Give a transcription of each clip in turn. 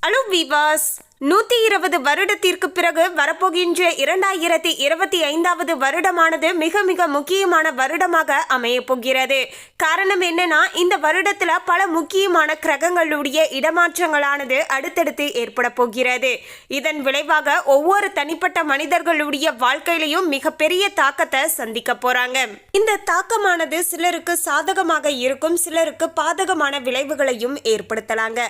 a los vivas. நூத்தி இருபது வருடத்திற்கு பிறகு வரப்போகின்ற இரண்டாயிரத்தி இருபத்தி ஐந்தாவது வருடமானது மிக மிக முக்கியமான வருடமாக அமைய போகிறது. காரணம் என்னன்னா இந்த வருடத்துல பல முக்கியமான கிரகங்களுடைய இடமாற்றங்களானது அடுத்தடுத்து ஏற்பட போகிறது. இதன் விளைவாக ஒவ்வொரு தனிப்பட்ட மனிதர்களுடைய வாழ்க்கையிலையும் மிகப்பெரிய தாக்கத்தை சந்திக்க போறாங்க. இந்த தாக்கமானது சிலருக்கு சாதகமாக இருக்கும் சிலருக்கு பாதகமான விளைவுகளையும் ஏற்படுத்தலாங்க.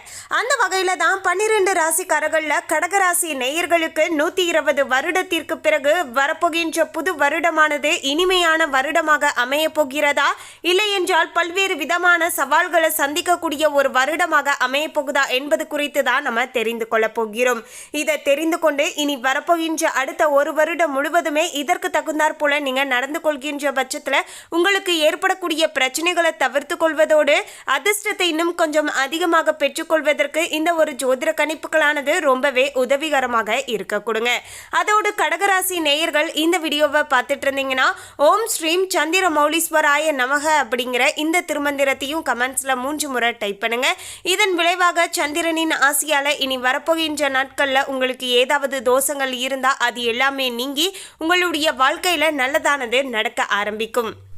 அந்த வகையில தான் பன்னிரண்டு ராசிக்காரர்கள்ல கடகராசி நேயர்களுக்கு நூத்தி இருபது வருடத்திற்கு பிறகு வரப்போகின்ற புது வருடமானது இனிமையான வருடமாக அமைய போகிறதா? இல்லை என்றால் பல்வேறு விதமான சவால்களை சந்திக்கக்கூடிய ஒரு வருடமாக அமைய போகுதா என்பது குறித்து தான் நம்ம தெரிந்து கொள்ள போகிறோம். இதை தெரிந்து கொண்டு இனி வரப்போகின்ற அடுத்த ஒரு வருடம் முழுவதுமே இதற்கு தகுந்தாற் போல நீங்க நடந்து கொள்கின்ற பட்சத்துல உங்களுக்கு ஏற்படக்கூடிய பிரச்சனைகளை தவிர்த்து கொள்வதோடு அதிர்ஷ்டத்தை இன்னும் கொஞ்சம் அதிகமாக பெற்றுக்கொள்வதற்கு இந்த ஒரு ஜோதிட கணிப்புகளானது ரொம்பவே உதவிகரமாக இருக்க கொடுங்க. அதோடு கடகராசி நேயர்கள் இந்த வீடியோவை பார்த்துட்டு இருந்தீங்கன்னா ஓம் ஸ்ரீம் சந்திர மௌலீஸ்வராய நமக அப்படிங்கிற இந்த திருமந்திரத்தையும் கமெண்ட்ஸில் மூன்று முறை டைப் பண்ணுங்க. இதன் விளைவாக சந்திரனின் ஆசையால் இனி வரப்போகின்ற நாட்களில் உங்களுக்கு ஏதாவது தோஷங்கள் இருந்தால் அது எல்லாமே நீங்கி உங்களுடைய வாழ்க்கையில் நல்லதானது நடக்க ஆரம்பிக்கும்.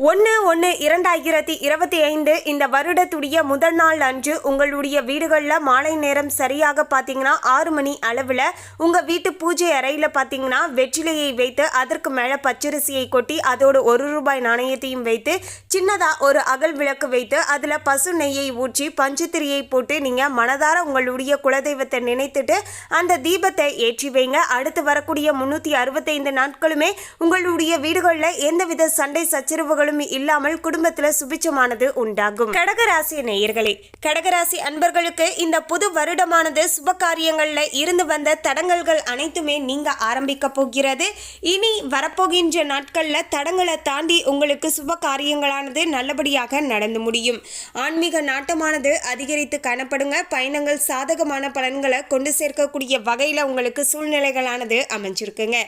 ஒன்று ஒன்று இரண்டாயிரத்தி இருபத்தி ஐந்து இந்த வருடத்துடைய முதல் நாள் அன்று உங்களுடைய வீடுகளில் மாலை நேரம் சரியாக பார்த்தீங்கன்னா ஆறு மணி அளவில் உங்கள் வீட்டு பூஜை அறையில் பார்த்தீங்கன்னா வெற்றிலையை வைத்து அதற்கு மேலே பச்சரிசியை கொட்டி அதோடு ஒரு ரூபாய் நாணயத்தையும் வைத்து சின்னதாக ஒரு அகல் விளக்கு வைத்து அதில் பசு நெய்யை ஊற்றி பஞ்சுத்திரியை போட்டு நீங்கள் மனதார உங்களுடைய குலதெய்வத்தை நினைத்துட்டு அந்த தீபத்தை ஏற்றி வைங்க. அடுத்து வரக்கூடிய முந்நூற்றி அறுபத்தைந்து நாட்களுமே உங்களுடைய வீடுகளில் எந்தவித சண்டை சச்சரவுகளும் இல்லாமல் குடும்பத்தில் சுபிச்சமானது உண்டாகும். கடகராசி நேயர்களே கடகராசி அன்பர்களுக்கு இந்த புது வருடமானது சுப காரியங்கள்ல இருந்து வந்த தடங்கல்கள் அனைத்துமே நீங்க ஆரம்பிக்க போகிறது. இனி வரப்போகின்ற நாட்கள்ல தடங்களை தாண்டி உங்களுக்கு சுப காரியங்களானது நல்லபடியாக நடந்து முடியும். ஆன்மீக நாட்டமானது அதிகரித்து காணப்படுங்க. பயணங்கள் சாதகமான பலன்களை கொண்டு சேர்க்கக்கூடிய வகையில் உங்களுக்கு சூழ்நிலைகளானது அமைஞ்சிருக்குங்க.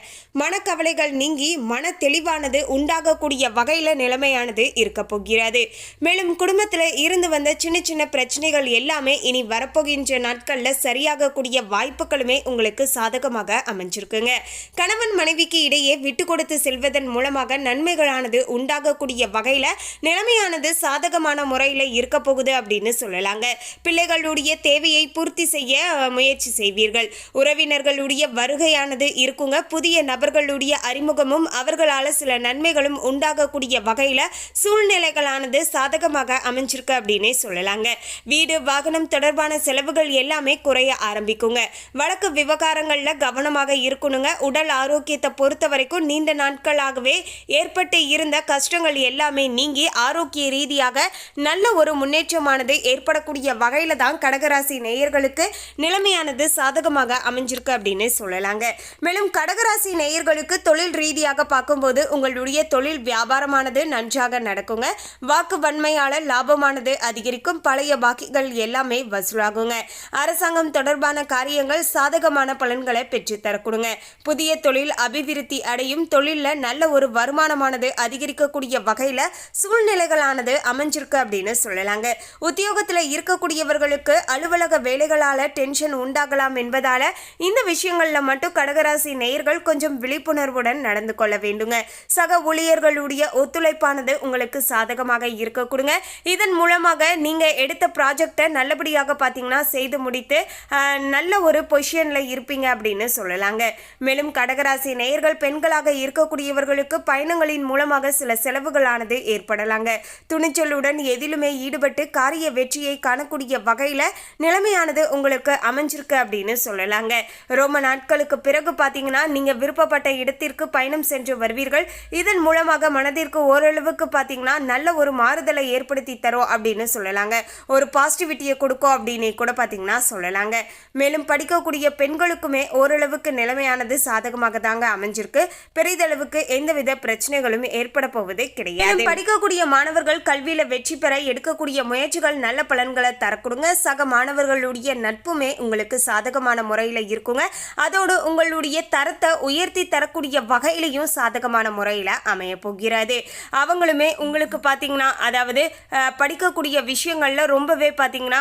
மனக்கவலைகள் நீங்கி மன தெளிவானது உண்டாகக்கூடிய வகையில் நிலைமையானது இருக்க போகிறது. மேலும் குடும்பத்தில் இருந்து வந்த சின்ன சின்ன பிரச்சனைகள் எல்லாமே இனி வரப்போகின்ற நாட்களில் சரியாகக்கூடிய வாய்ப்புகளுமே உங்களுக்கு சாதகமாக அமைஞ்சிருக்குங்க. கணவன் மனைவிக்கு இடையே விட்டு கொடுத்து செல்வதன் மூலமாக நன்மைகளானது உண்டாகக்கூடிய வகையில் நிலைமையானது சாதகமான முறையில் இருக்க போகுது அப்படின்னு சொல்லலாங்க. பிள்ளைகளுடைய தேவையை பூர்த்தி செய்ய முயற்சி செய்வீர்கள். உறவினர்களுடைய வருகையானது இருக்குங்க. புதிய நபர்களுடைய அறிமுகமும் அவர்களால் சில நன்மைகளும் உண்டாகக்கூடிய வகையில் சூழ்நிலைகளானது சாதகமாக அமைஞ்சிருக்கு அப்படின்னே சொல்லலாங்க. வீடு வாகனம் தொடர்பான செலவுகள் எல்லாமே குறைய ஆரம்பிக்குங்க. வழக்கு விவகாரங்களில் கவனமாக இருக்கணுங்க. உடல் ஆரோக்கியத்தை பொறுத்த வரைக்கும் நீண்ட நாட்களாகவே ஏற்பட்டு இருந்த கஷ்டங்கள் எல்லாமே நீங்கி ஆரோக்கிய ரீதியாக நல்ல ஒரு முன்னேற்றமானது ஏற்படக்கூடிய வகையில் தான் கடகராசி நேயர்களுக்கு நிலைமையானது சாதகமாக அமைஞ்சிருக்கு அப்படின்னு சொல்லலாங்க. மேலும் கடகராசி நேயர்களுக்கு தொழில் ரீதியாக பார்க்கும்போது உங்களுடைய தொழில் வியாபாரமானது நன்றாக நடக்குங்க. வாக்கு வன்மையால லாபமானது அதிகரிக்கும். பழைய பாக்கிகள் எல்லாமே வசூலாகுங்க. அரசாங்கம் தொடர்பான காரியங்கள் சாதகமான பலன்களை பெற்று தரக்கூடுங்க. புதிய தொழில் அபிவிருத்தி அடையும். தொழிலில் நல்ல ஒரு வருமானமானது அதிகரிக்கக்கூடிய வகையில் சூழ்நிலைகளானது அமைஞ்சிருக்கு அப்படின்னு சொல்லலாங்க. உத்தியோகத்தில் இருக்கக்கூடியவர்களுக்கு அலுவலக வேலைகளால் டென்ஷன் உண்டாகலாம் என்பதால இந்த விஷயங்களில் மட்டும் கடகராசி நேயர்கள் கொஞ்சம் விழிப்புணர்வுடன் நடந்து கொள்ள வேண்டுங்க. சக ஊழியர்களுடைய ஒத்துழைப்பானது உங்களுக்கு சாதகமாக இருக்க கொடுங்க. இதன் மூலமாக நீங்கள் எடுத்த ப்ராஜெக்டை நல்லபடியாக பார்த்தீங்கன்னா செய்து முடித்து நல்ல ஒரு பொசிஷனில் இருப்பீங்க அப்படின்னு சொல்லலாங்க. மேலும் கடகராசி நேயர்கள் பெண்களாக இருக்கக்கூடியவர்களுக்கு பயணங்களின் மூலமாக சில செலவுகளானது ஏற்படலாங்க. துணிச்சலுடன் எதிலுமே ஈடுபட்டு காரிய வெற்றியை காணக்கூடிய வகையில் நிலைமையானது உங்களுக்கு அமைஞ்சிருக்கு அப்படின்னு சொல்லலாங்க. ரொம்ப நாட்களுக்கு பிறகு பார்த்தீங்கன்னா நீங்கள் விருப்பப்பட்ட இடத்திற்கு பயணம் சென்று வருவீர்கள். இதன் மூலமாக மனதிற்கு ஓர் ஓரளவுக்கு பார்த்தீங்கன்னா நல்ல ஒரு மாறுதலை ஏற்படுத்தி தரும் அப்படின்னு சொல்லலாங்க. ஒரு பாசிட்டிவிட்டியை கொடுக்கும் அப்படின்னு கூட பார்த்தீங்கன்னா சொல்லலாங்க. மேலும் படிக்கக்கூடிய பெண்களுக்குமே ஓரளவுக்கு நிலைமையானது சாதகமாக தாங்க அமைஞ்சிருக்கு. பெரிதளவுக்கு எந்தவித பிரச்சனைகளும் ஏற்பட போவது கிடையாது. படிக்கக்கூடிய மாணவர்கள் கல்வியில வெற்றி பெற எடுக்கக்கூடிய முயற்சிகள் நல்ல பலன்களை தரக்கூடுங்க. சக மாணவர்களுடைய நட்புமே உங்களுக்கு சாதகமான முறையில் இருக்குங்க. அதோடு உங்களுடைய தரத்தை உயர்த்தி தரக்கூடிய வகையிலையும் சாதகமான முறையில் அமைய போகிறது. அவங்களுமே உங்களுக்கு பார்த்தீங்கன்னா அதாவது படிக்கக்கூடிய விஷயங்களில் ரொம்பவே பார்த்தீங்கன்னா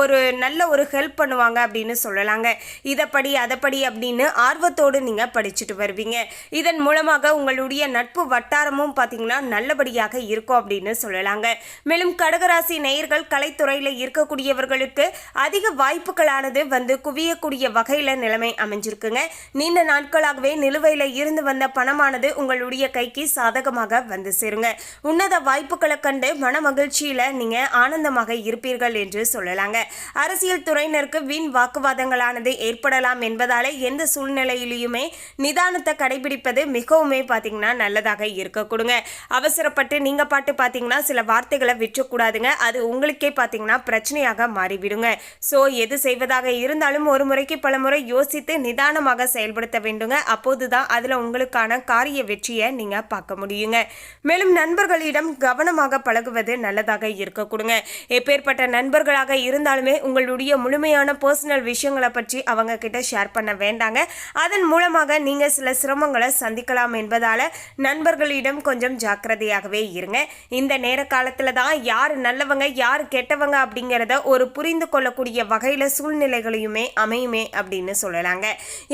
ஒரு நல்ல ஒரு ஹெல்ப் பண்ணுவாங்க அப்படின்னு சொல்லலாங்க. இதை படி அதை படி அப்படின்னு ஆர்வத்தோடு நீங்கள் படிச்சுட்டு வருவீங்க. இதன் மூலமாக உங்களுடைய நட்பு வட்டாரமும் பார்த்தீங்கன்னா நல்லபடியாக இருக்கும் அப்படின்னு சொல்லலாங்க. மேலும் கடகராசி நேயர்கள் கலைத்துறையில் இருக்கக்கூடியவர்களுக்கு அதிக வாய்ப்புகளானது வந்து குவியக்கூடிய வகையில் நிலைமை அமைஞ்சிருக்குங்க. நீண்ட நாட்களாகவே நிலுவையில் இருந்து வந்த பணமானது உங்களுடைய கைக்கு சாதகமாக வந்து சேருங்க. உன்னத வாய்ப்புகளை கண்டு மன மகிழ்ச்சியில் நீங்கள் ஆனந்தமாக இருப்பீர்கள் என்று சொல்லலாங்க. அரசியல் துறையினருக்கு வீண் வாக்குவாதங்களானது ஏற்படலாம் என்பதால் எந்த சூழ்நிலையிலையுமே நிதானத்தை கடைபிடிப்பது மிகவுமே பார்த்தீங்கன்னா நல்லதாக இருக்க கொடுங்க. அவசரப்பட்டு நீங்கள் பாட்டு பார்த்தீங்கன்னா சில வார்த்தைகளை விற்றக்கூடாதுங்க அது உங்களுக்கே பார்த்தீங்கன்னா பிரச்சனையாக மாறிவிடுங்க. ஸோ எது செய்வதாக இருந்தாலும் ஒரு முறைக்கு பல முறை யோசித்து நிதானமாக செயல்படுத்த வேண்டுங்க. அப்போதுதான் அதில் உங்களுக்கான காரிய வெற்றியை நீங்கள் பார்க்க முடியுங்க. மேலும் நண்பர்களிடம் கவனமாக பழகுவது நல்லதாக இருக்க கொடுங்க. எப்பேற்பட்ட நண்பர்களாக இருந்தாலுமே உங்களுடைய முழுமையான பர்சனல் விஷயங்களை பற்றி அவங்க கிட்ட ஷேர் பண்ண வேண்டாங்க. அதன் மூலமாக நீங்க சில சிரமங்களை சந்திக்கலாம் என்பதால நண்பர்களிடம் கொஞ்சம் ஜாக்கிரதையாகவே இருங்க. இந்த நேர காலத்துல தான் யார் நல்லவங்க யார் கெட்டவங்க அப்படிங்கிறத ஒரு புரிந்து கொள்ளக்கூடிய வகையில சூழ்நிலைகளையுமே அமையுமே அப்படின்னு சொல்லலாங்க.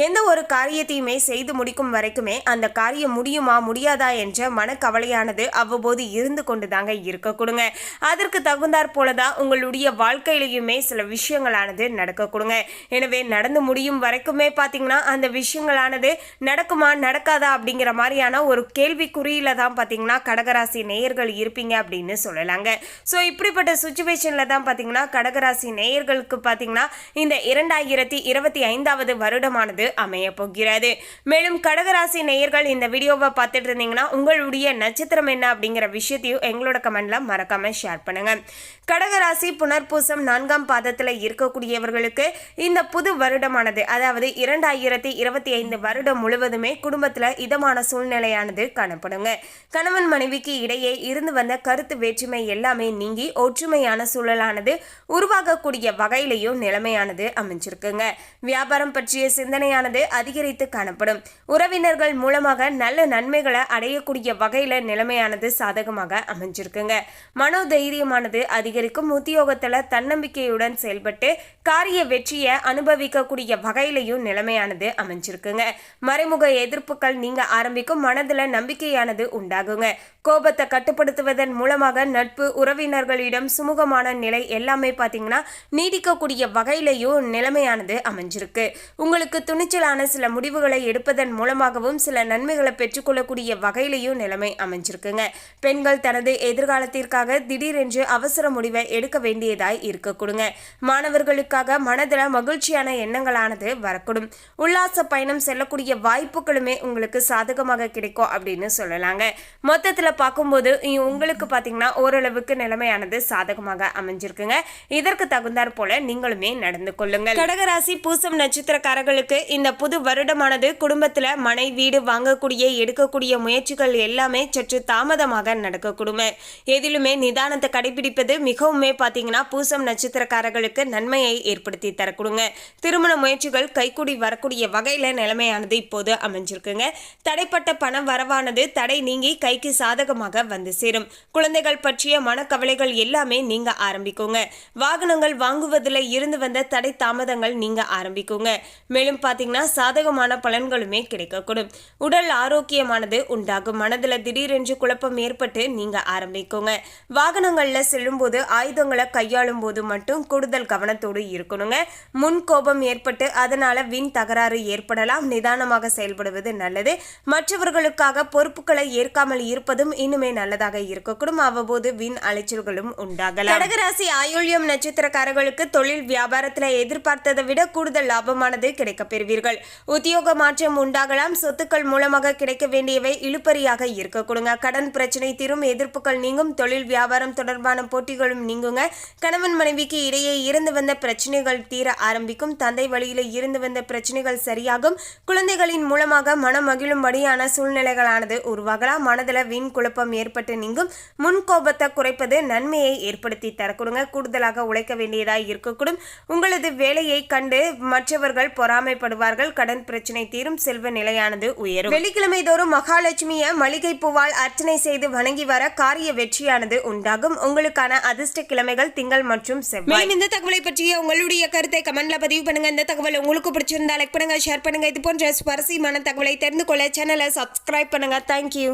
எந்த ஒரு காரியத்தையுமே செய்து முடிக்கும் வரைக்குமே அந்த காரியம் முடியுமா முடியாதா என்ற கவலையானது அவ்வப்போது இருந்து கொண்டு தாங்க இருக்க கொடுங்க. அதற்கு தகுந்தாற் போலதான் உங்களுடைய வாழ்க்கையிலையுமே சில விஷயங்களானது நடக்க கொடுங்க. எனவே நடந்து முடியும் வரைக்குமே பார்த்தீங்கன்னா அந்த விஷயங்களானது நடக்குமா நடக்காதா அப்படிங்கிற மாதிரியான ஒரு கேள்விக்குறியில தான் பார்த்தீங்கன்னா கடகராசி நேயர்கள் இருப்பீங்க அப்படின்னு சொல்லலாங்க. ஸோ இப்படிப்பட்ட சுச்சுவேஷனில் தான் பார்த்தீங்கன்னா கடகராசி நேயர்களுக்கு பார்த்தீங்கன்னா இந்த இரண்டாயிரத்தி இருபத்தி ஐந்தாவது வருடமானது அமைய போகிறது. மேலும் கடகராசி நேயர்கள் இந்த வீடியோவை பார்த்துட்டு இருந்தீங்கன்னா உங்களுடைய நட்சத்திரம் என்ன அப்படிங்கிற விஷயத்தையும் எங்களோட கமெண்ட்ல மறக்காம ஷேர் பண்ணுங்க. கடகராசி புனர்பூசம் நான்காம் பாதத்தில் இருக்கக்கூடியவர்களுக்கு இந்த புது வருடமானது அதாவது இரண்டாயிரத்தி இருபத்தி ஐந்து வருடம் முழுவதுமே குடும்பத்தில் இதமான சூழ்நிலையானது காணப்படுங்க. கணவன் மனைவிக்கு இடையே இருந்து வந்த கருத்து வேற்றுமை எல்லாமே நீங்கி ஒற்றுமையான சூழலானது உருவாகக்கூடிய வகையிலையும் நிலைமையானது அமைஞ்சிருக்குங்க. வியாபாரம் பற்றிய சிந்தனையானது அதிகரித்து காணப்படும். உறவினர்கள் மூலமாக நல்ல நன்மைகளை அடையக்கூடிய வகையில் நிலைமையானது சாதகமாக அமைஞ்சிருக்குங்க. மனோதைரியமானது அதிகரிக்கும். உத்தியோகத்துல தன்னம்பிக்கையுடன் செயல்பட்டு காரிய வெற்றியை அனுபவிக்கக்கூடிய வகையிலையும் நிலைமையானது அமைஞ்சிருக்குங்க. மறைமுக எதிர்ப்புகள் நீங்க ஆரம்பிக்கும். மனதுல நம்பிக்கையானது உண்டாகுங்க. கோபத்தை கட்டுப்படுத்துவதன் மூலமாக நட்பு உறவினர்களிடம் சுமூகமான நிலை எல்லாமே பார்த்தீங்கன்னா நீடிக்கக்கூடிய வகையிலையும் நிலைமையானது அமைஞ்சிருக்கு. உங்களுக்கு துணிச்சலான சில முடிவுகளை எடுப்பதன் மூலமாகவும் சில நன்மைகளை பெற்றுக்கொள்ளக்கூடிய வகையிலையும் நிலைமை அமைஞ்சிருக்குங்க. பெண்கள் தனது எதிர்காலத்திற்காக திடீரென்று அவசர முடிவை எடுக்க வேண்டியதாய் இருக்க கொடுங்க. மாணவர்களுக்காக மனதில் மகிழ்ச்சியான எண்ணங்களானது வரக்கூடும். உல்லாச பயணம் செல்லக்கூடிய வாய்ப்புகளுமே உங்களுக்கு சாதகமாக கிடைக்கும் அப்படின்னு சொல்லலாங்க. மொத்தத்தில் பார்க்கும்போது உங்களுக்கு பார்த்தீங்கன்னா ஓரளவுக்கு நிலைமையானது சாதகமாக அமைஞ்சிருக்குங்க. இதற்கு தகுந்தாற் போல நீங்களுமே நடந்து கொள்ளுங்கள். கடகராசி பூசம் நட்சத்திரக்காரர்களுக்கு இந்த புது வருடமானது குடும்பத்தில் மனை வீடு வாங்கக்கூடிய எடுக்கக்கூடிய முயற்சிகள் எல்லாமே சற்று தாமதமாக நடக்கக்கூடும் எதிலுமே நிதானத்தை கடைபிடிப்பது மிகவுமே பார்த்தீங்கன்னா பூசம் நட்சத்திரக்காரர்களுக்கு நன்மையை ஏற்படுத்தி தரக்கூடுங்க. திருமண முயற்சிகள் கைக்கூடி வரக்கூடிய வகையில் நிலைமையானது இப்போது அமைஞ்சிருக்குங்க. தடைப்பட்ட பண வரவானது தடை நீங்கி கைக்கு சாதகமாக வந்து சேரும். குழந்தைகள் பற்றிய மனக்கவலைகள் எல்லாமே நீங்க ஆரம்பிக்குங்க. வாகனங்கள் வாங்குவதில் இருந்து வந்த தடை தாமதங்கள் நீங்க ஆரம்பிக்குங்க. மேலும் பார்த்தீங்கன்னா சாதகமான பலன்களுமே கிடைக்கக்கூடும். உடல் ஆரோக்கியமானது உண்டாகும். மனதில் திடீர் திடீரென்று குழப்பம் ஏற்பட்டு நீங்க ஆரம்பிக்குங்க. வாகனங்கள்ல செல்லும்போது ஆயுதங்களை கையாளும் போது மட்டும் கூடுதல் கவனத்தோடு இருக்கணுங்க. முன் கோபம் ஏற்பட்டு அதனால வின் தகராறு ஏற்படலாம். நிதானமாக செயல்படுவது நல்லது. மற்றவர்களுக்காக பொறுப்புகளை ஏற்காமல் இருப்பதும் இன்னுமே நல்லதாக இருக்கக்கூடும். அவ்வப்போது வின் அலைச்சல்களும் உண்டாகலாம். கடகராசி ஆயுள்யம் நட்சத்திரக்காரர்களுக்கு தொழில் வியாபாரத்தில் எதிர்பார்த்ததை விட கூடுதல் லாபமானது கிடைக்கப் பெறுவீர்கள். உத்தியோக மாற்றம் உண்டாகலாம். சொத்துக்கள் மூலமாக கிடைக்க வேண்டியவை இழுப்பறியாக இருக்கக்கூடும். கொடுங்க. கடன் பிரச்சனை தீரும் எதிர்ப்புகள் நீங்கும் தொழில் வியாபாரம் தொடர்பான போட்டிகளும் நீங்குங்க. கணவன் மனைவிக்கு இடையே இருந்து வந்த பிரச்சனைகள் தீர ஆரம்பிக்கும். தந்தை வழியில் இருந்து வந்த பிரச்சனைகள் சரியாகும். குழந்தைகளின் மூலமாக மனம் மகிழும்படியான சூழ்நிலைகளானது உருவாகலாம். மனதில் வீண் குழப்பம் ஏற்பட்டு நீங்கும். முன் கோபத்தை குறைப்பது நன்மையை ஏற்படுத்தி தரக்கூடுங்க. கூடுதலாக உழைக்க வேண்டியதாக இருக்கக்கூடும். உங்களது வேலையை கண்டு மற்றவர்கள் பொறாமைப்படுவார்கள். கடன் பிரச்சனை தீரும். செல்வ நிலையானது உயரும். வெள்ளிக்கிழமை தோறும் மகாலட்சுமியை மளிகை பூவால் அர்ச்சனை செய்து வணங்கி வர காரிய வெற்றியானது உண்டாகும். உங்களுக்கான அதிர்ஷ்ட கிழமைகள் திங்கள் மற்றும் செவ்வாய். இந்த தகவலை பற்றிய உங்களுடைய கருத்தை கமெண்ட்ல பதிவு பண்ணுங்க. இந்த தகவல் உங்களுக்கு பிடிச்சிருந்தா லைக் பண்ணுங்க ஷேர் பண்ணுங்க. இது போன்ற சுவாரஸ்யமான தகவலை தெரிந்து கொள்ள சேனலை சப்ஸ்கிரைப் பண்ணுங்க. தேங்க்யூ